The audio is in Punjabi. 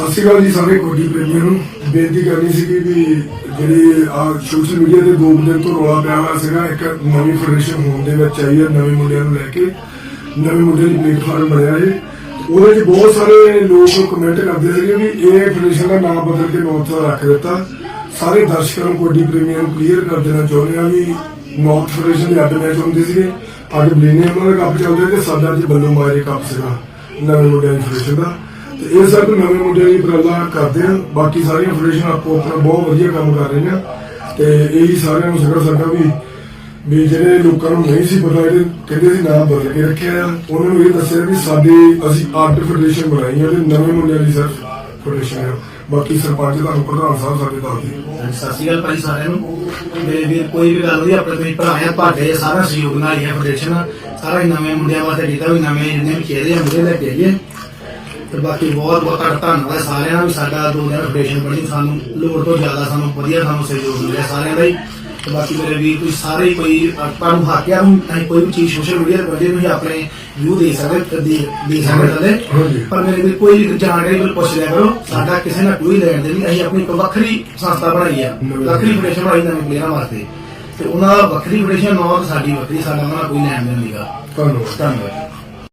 ਸਤਿ ਸ਼੍ਰੀ ਅਕਾਲ ਜੀ ਸਾਰੇ ਕੋਟੀ ਪ੍ਰੇਮੀਆਂ ਨੂੰ। ਬੇਨਤੀ ਕਰਨੀ ਸੀ ਵੀ ਜਿਹੜੀ ਆ ਸੋਸ਼ਲ ਮੀਡੀਆ ਤੇ ਦੋ ਦਿਨ ਤੋਂ ਰੌਲਾ ਪਿਆ ਹੋਇਆ ਸੀਗਾ, ਇੱਕ ਨਵੀਂ ਫੈਡਰੇਸ਼ਨ ਹੋਣ ਦੇ ਵਿੱਚ ਆਈ ਹੈ, ਨਵੇਂ ਮੁੰਡਿਆਂ ਨੂੰ ਲੈ ਕੇ। ਨਵੇਂ ਮੁੰਡਿਆਂ ਦੀ ਪਲੇਟਫਾਰਮ ਬਣਿਆ ਹੈ ਉਹਦੇ 'ਚ ਬਹੁਤ ਸਾਰੇ ਲੋਕ ਕਮੈਂਟ ਕਰਦੇ ਸੀਗੇ ਵੀ ਇਹ ਫੈਡਰੇਸ਼ਨ ਦਾ ਨਾਮ ਬਦਲ ਕੇ ਨੌਰਥ ਰੱਖ ਦਿੱਤਾ। ਸਾਰੇ ਦਰਸ਼ਕਾਂ ਨੂੰ ਕੋਟੀ ਪ੍ਰੇਮੀਆਂ ਨੂੰ ਕਲੀਅਰ ਕਰ ਦੇਣਾ ਚਾਹੁੰਦੇ ਆ ਵੀ ਨੌਰਥ ਫੈਡਰੇਸ਼ਨ ਦੇ ਅੱਡ ਮੈਚ ਹੁੰਦੇ ਸੀਗੇ। ਅੱਜ ਬਲੀਨੇ ਦਾ ਕੱਪ ਚੱਲਦਾ ਤੇ ਸਾਡਾ ਅੱਜ ਬੱਲੂ ਮਾਰੇ ਕੱਪ ਸੀਗਾ, ਨਵੇਂ ਮੁੰਡਿਆਂ ਦੀ ਫੈਡਰੇਸ਼ਨ ਦਾ। ਤੇ ਇਹ ਸਭ ਨਵੇਂ ਮੁੰਡਿਆਂ ਦੀ ਉਪਰਾਲਾ ਕਰਦੇ ਆ ਬਾਕੀ ਸਾਰੀਆਂ ਫੈਡਰੇਸ਼ਨ ਆਪੋ ਆਪਣਾ ਬਹੁਤ ਵਧੀਆ ਕੰਮ ਕਰ ਰਹੀਆਂ ਤੇ ਇਹੀ ਸਾਰਿਆਂ ਨੂੰ ਸਕਰ ਸਾਡਾ ਵੀ ਵੀ ਜਿਹੜੇ ਲੋਕਾਂ ਨੂੰ ਨਹੀਂ ਸੀ ਪਤਾ ਜਿਹੜੇ ਕਹਿੰਦੇ ਸੀ ਨਾਮ ਬਦਲ ਕੇ ਰੱਖਿਆ ਆ। ਉਹਨਾਂ ਨੂੰ ਇਹ ਦੱਸਿਆ ਵੀ ਸਾਡੇ ਅਸੀਂ ਅੱਡ ਫੈਡਰੇਸ਼ਨ ਬਣਾਈ ਆ ਤੇ ਨਵੇਂ ਮੁੰਡਿਆਂ ਦੀ ਸਿਰਫ ਫੈਡਰੇਸ਼ਨ ਆ। ਬਾਕੀ ਸਰਪੰਚ ਤੁਹਾਨੂੰ ਪ੍ਰਧਾਨ ਸਾਹਿਬ ਸਾਡੇ ਦੱਸਦੇ ਸਤਿ ਸ਼੍ਰੀ ਅਕਾਲ ਭਾਈ ਸਾਰਿਆਂ ਨੂੰ। ਮੇਰੇ ਵੀਰ, ਕੋਈ ਵੀ ਗੱਲ ਹੋਈ ਆਪਣੇ ਤੁਸੀਂ ਭਰਾ ਆ ਸਾਰਾ ਸਹਿਯੋਗ ਨਾਲ ਹੀ ਹੈ ਫੈਡਰੇਸ਼ਨ ਸਾਰਾ ਨਵੇਂ ਮੁੰਡਿਆਂ ਵਾਸਤੇ ਕੀਤਾ, ਵੀ ਨਵੇਂ ਜਿੰਨੇ ਵੀ ਖੇਡੇ ਆ ਲੈ ਕੇ ਆਈਏ। ਤੇ ਬਾਕੀ ਬਹੁਤ ਬਹੁਤ ਧੰਨਵਾਦ ਸਾਰਿਆਂ ਦਾ ਵੀ ਸਾਡਾ ਦੋ ਦਿਨ ਫੈਡਰੇਸ਼ਨ ਬਣੀ ਸਾਨੂੰ ਲੋੜ ਤੋਂ ਜ਼ਿਆਦਾ ਸਾਨੂੰ ਵਧੀਆ ਸਾਨੂੰ ਸਹਿਯੋਗ ਮਿਲਿਆ ਸਾਰਿਆਂ ਦਾ ਹੀ। ਤੇ ਬਾਕੀ ਮੇਰੇ ਵੀਰ ਤੁਸੀਂ ਸਾਰੇ ਕੋਈ ਆਪਾਂ ਨੂੰ ਹਾਕਿਆ ਨੂੰ ਅਸੀਂ ਕੋਈ ਵੀ ਚੀਜ਼ ਸੋਸ਼ਲ ਮੀਡੀਆ ਤੇ ਪਾਉਂਦੇ ਤੁਸੀਂ ਆਪਣੇ ਵਿਊ ਦੇ ਸਕਦੇ ਦੇ ਦੇ ਸਕਦੇ। ਪਰ ਮੇਰੇ ਵੀ ਕੋਈ ਵੀ ਜਾਣਕਾਰੀ ਕੋਈ ਪੁੱਛ ਲਿਆ ਕਰੋ ਸਾਡਾ ਕਿਸੇ ਨਾਲ ਕੋਈ ਲੈਣ ਦੇਣ ਨਹੀਂ ਅਸੀਂ ਆਪਣੀ ਇੱਕ ਵੱਖਰੀ ਸੰਸਥਾ ਬਣਾਈ ਆ। ਵੱਖਰੀ ਫੈਡਰੇਸ਼ਨ ਬਣਾਈ ਨਵੇਂ ਪਲੇਅਰਾਂ ਵਾਸਤੇ। ਤੇ ਉਹਨਾਂ ਦਾ ਵੱਖਰੀ ਫੈਡਰੇਸ਼ਨ ਨੌਰ ਸਾਡੀ ਵੱਖਰੀ ਸਾਡਾ ਨਾਲ ਕੋਈ ਲੈਣ ਦੇਣ ਨਹੀਂਗਾ ਧੰਨਵਾਦ। ਧੰਨਵਾਦ।